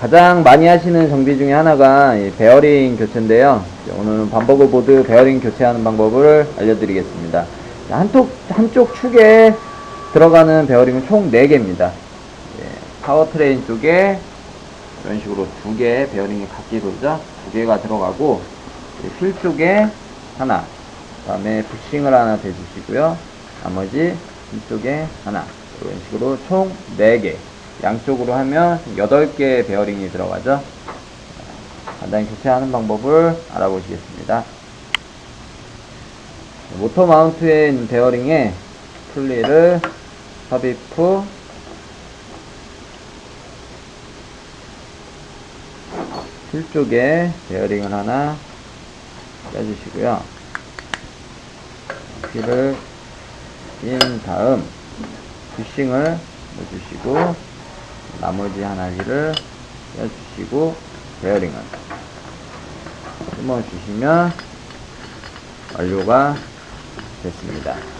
가장 많이 하시는 정비 중에 하나가 이 베어링 교체인데요. 오늘은 반버글 보드 베어링 교체하는 방법을 알려드리겠습니다. 자, 한쪽, 한쪽 축에 들어가는 베어링은 총 4개입니다. 파워트레인 쪽에 이런 식으로 두개 베어링이 같게 돌죠. 두 개가 들어가고 휠 쪽에 하나, 그 다음에 부싱을 하나 대주시고요. 나머지 이쪽에 하나 이런 식으로 총 4개 양쪽으로 하면 8개 베어링이 들어가죠. 간단히 교체하는 방법을 알아보시겠습니다. 모터 마운트에 있는 베어링에 풀리를 삽입 후휠 쪽에 베어링을 하나 빼주시고요. 휠을 낀 다음 부싱을 넣어주시고 나머지 하나를 빼주시고 베어링을 숨어주시면 완료가 됐습니다.